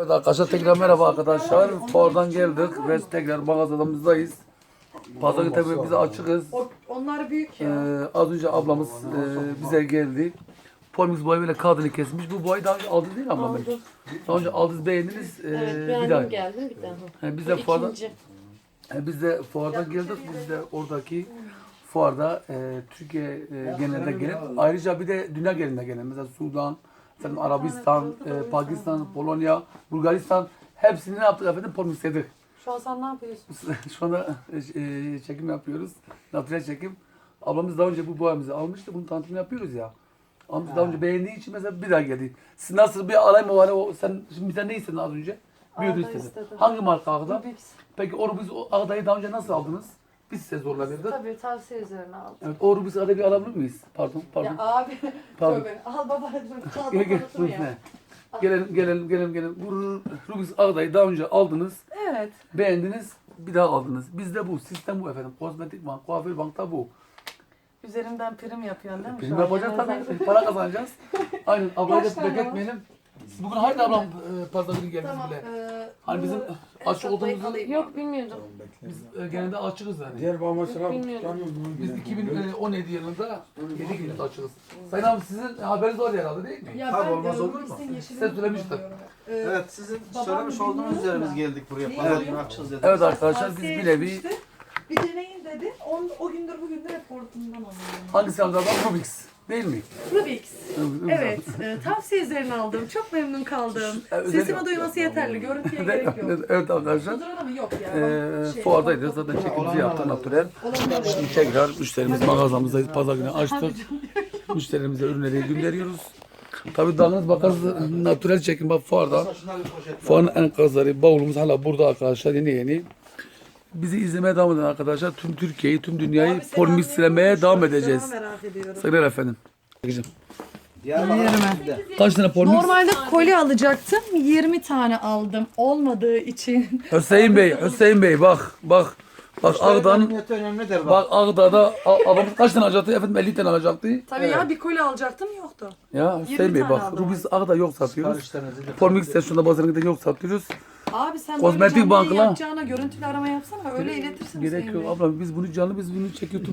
Evet arkadaşlar tekrar merhaba arkadaşlar. Fuardan geldik ve tekrar mağazamızdayız. Pazarı tabii biz açıkız. Onlar büyük Ee, ya. az önce ablamız e, bize geldi. Polmix boyu böyle kadını kesmiş. Bu boyu daha önce aldınız değil mi ablam? benim? Aldım. Daha önce aldınız beğendiniz. Ee, Evet, bir beğendim daha. geldim bir daha. Ee, biz de fuardan, İkinci. e, biz de fuardan geldik. Biz de oradaki fuarda e, Türkiye e, genelinde gelip ayrıca bir de dünya genelinde gelen mesela Sudan, efendim Arabistan, e, Pakistan, Polonya, Bulgaristan hepsini ne yaptık efendim Polmix yedik. Şu an sen ne yapıyorsun? Şu anda e, çekim yapıyoruz. Natürel çekim. Ablamız daha önce bu boyamızı almıştı. Bunun tanıtımını yapıyoruz ya. Ablamız daha önce beğendiği için mesela bir daha geldi. Siz nasıl bir alay mı var? O, sen, şimdi sen ne istedin az önce? Bir Ağda istedin. istedim. Hangi marka ağda? Rubik's. Peki o Rubik's o ağdayı daha önce nasıl aldınız? Biz size zorla verdik. Tabii tavsiye üzerine aldım. Evet, o Rubik's ağdayı bir alabilir miyiz? Pardon, pardon. Ya abi. Pardon. Tövbe. Al baba. Çal Gel gel. bakalım ya. Gelelim, gelelim, gelelim, gelelim. Bu Rubik's ağdayı daha önce aldınız. Evet. Beğendiniz. Bir daha aldınız. Bizde bu. Sistem bu efendim. Kozmetik bank, kuaför bankta bu. Üzerinden prim yapıyorsun değil mi? Bizim Şu an yapacağız tabii. Para kazanacağız. Aynen. Ablayı Kaç da tane var? bekletmeyelim. Bugün haydi ablam e, pazar günü geldiniz Tamam. bile. eee, Hani bizim hesaplayıp olduğumuzu-. Yok bilmiyordum. Biz e, genelde açığız yani. Diğer bağmaçlara Bilmiyorum. tutamıyoruz bunu. Biz 2017 yılında 7 gün açığız. Sayın abi sizin haberiniz var herhalde değil mi? Ya Tabii, ben olmaz olur mu? Size söylemiştim. Eee, Evet sizin Babam söylemiş olduğunuz bilmiyorum üzere da. biz geldik buraya. Pazar günü açacağız dedik. Evet arkadaşlar biz tavsiye bir nevi. Bir deneyin dedi. On, o gündür bugündür hep hortumdan alıyorum. hangisi aldı adam Rubik's değil mi? Rubik's Evet, e, tavsiye üzerine aldım. Çok memnun kaldım. E, Sesimi duyması yeterli. Görüntüye gerek yok. evet arkadaşlar. Kudurada mı? Yok ya. Ee, Şey, fuardaydı zaten çekimizi yaptık natürel. Şimdi tekrar müşterimiz mağazamızdayız. Pazar günü açtık. Müşterimize ürünleri gönderiyoruz. Tabii dalınız bakarsınız natürel çekim bak fuarda. Fuarın en kazları bavulumuz hala burada arkadaşlar yeni yeni. Bizi izlemeye devam eden arkadaşlar tüm Türkiye'yi, tüm dünyayı anlayın, devam edeceğiz. merak ediyorum. Saygılar efendim. Çekeceğim. Diyarbakır'da. Kaç tane polmis? Normalde koli alacaktım. 20 tane aldım. Olmadığı için. Hüseyin Bey, Hüseyin Bey bak bak. Bak Ağda'nın Memnuniyeti önemlidir bak. Bak Ağda'da a- kaç tane alacaktı? Efendim 50 tane alacaktı. Tabii ya bir koli alacaktım yoktu. Ya Hüseyin Bey tane bak aldım. Rubis Ağda yok satıyoruz. Siparişlerinizi de- Formix istasyonunda bazen yok satıyoruz. Abi sen Kozmetik böyle canlı bankla- yapacağına görüntülü arama yapsana. Öyle iletirsin Gerek Hüseyin yok Bey. abla biz bunu canlı biz bunu çekiyor